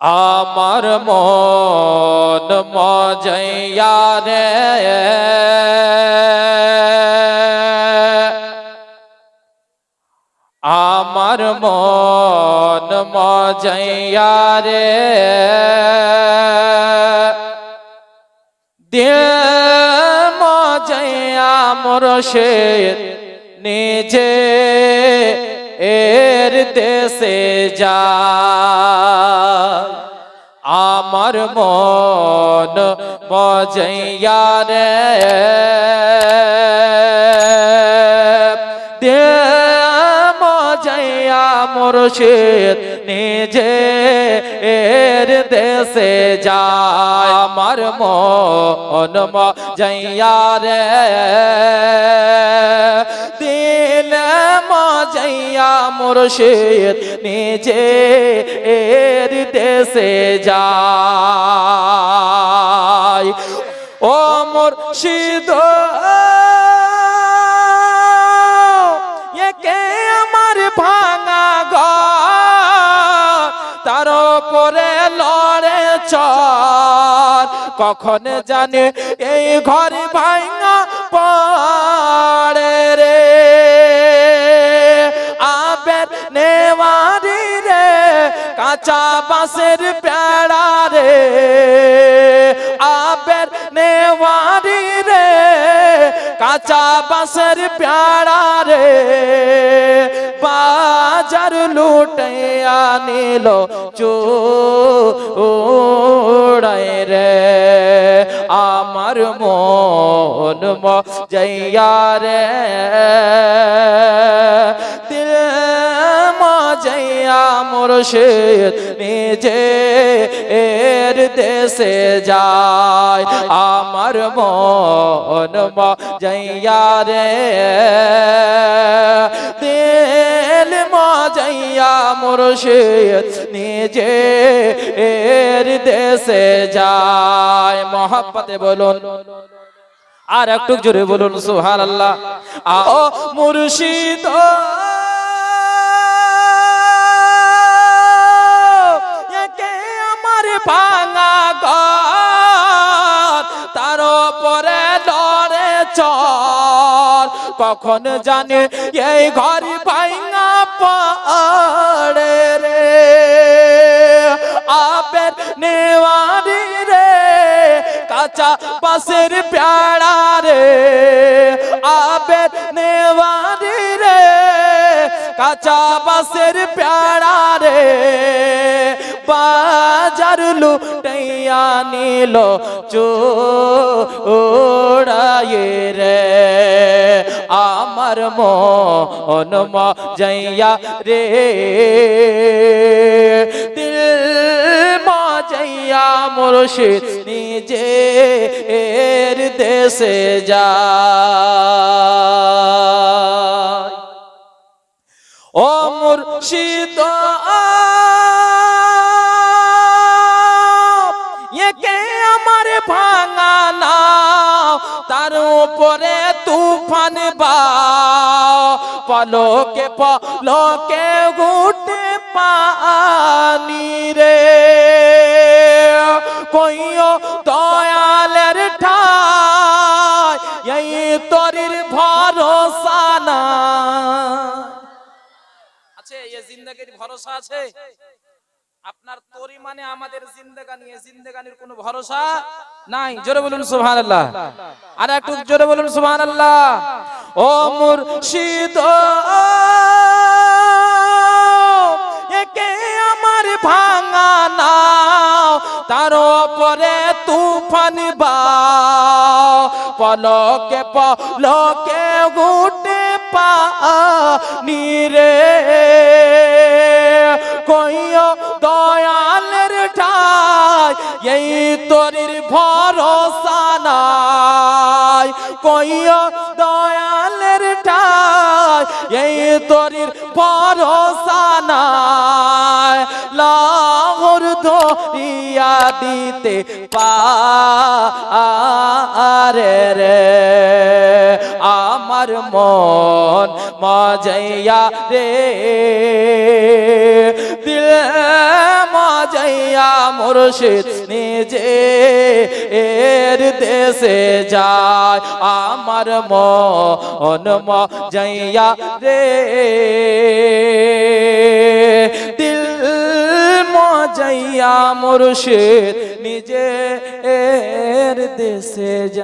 আমার মন মজাইয়া আমার মন মজাইয়া দে মজাইয়া মোর শের নিজে এর দেশে যা। আমার মন মজাইয়া রে। দে মজাইয়া মুর্শিদ নিজে এর দেশে যায় আমার মন মজাইয়া রে। মজাইয়া মুর্শিদ নিজে এর দেশে যায়। ও মুর্শিদ, একে আমার ভাঙা ঘর, তার উপরে লড়ে চর। কখন জানে এই ঘর ভাঙা পড়ে রে? নেওয়ারি রে, কাঁচা বাঁশের পেড়া রে। আবের নেওয়ারি রে, কাঁচা বাঁশের পেড়া রে। বাজার লুটে আনিল চোড়াই রে। আমার মন মজাইয়া রে। মজাইয়া মুর্শিদ নিজে এর দেশে যায়। আমার মন মজাইয়া রে, দিল মজাইয়া মুর্শিদ নিজে এর দেশে যায়। মহাব্বতে বলুন। আর একটু জোরে বলুন সুহান আল্লাহ আও মুর্শিদ। কখন জানে এই ঘর ভাঙা পড়ে রে? আবের নেওয়ারি রে, কাঁচা পাশের প্যাড়া রে। আবের নেওয়ারি রে, কাঁচা বাসের প্যাড়া রে। বাজার লুটাইয়া নিল চোড়ায়ে রে। আমার মন মজাইয়া রে। দিল মুর্শিদ নিজে এর দেশে যায়। ও মুর্শিদ উপরে তুফান বাও, পলকে পলকে গুটে পানি রে। কইও দয়ালের ঠাই, এই তরির ভরসা না আছে, এ জিন্দেগির ভরসা আছে? আপনার তরি মানে আমাদের জিন্দেগানি এ জিন্দেগানির কোনো ভরসা? নাই, জোরে বলুন সুবহানাল্লাহ। আর একটু জোরে বলুন সুবহানাল্লাহ। ও মুর্শিদ একে আমার ভাঙা নাও, তার উপরে তুফান পলকে পলকে গুটে পানি রে। কইও ঠাই এই তরির ভরসা নাই। কইও দয়ালের ঠাই, এই তরির ভরসা নাই। লাহর ধরিয়া দিতে পারে রে। আমার মন মজাইয়া রে। মজাইয়া মুর্শিদ নিজে এর দেশে যায়। আমার মন মজাইয়া রে দিল মজাইয়া মুর্শিদ নিজে এর দেশে যায়।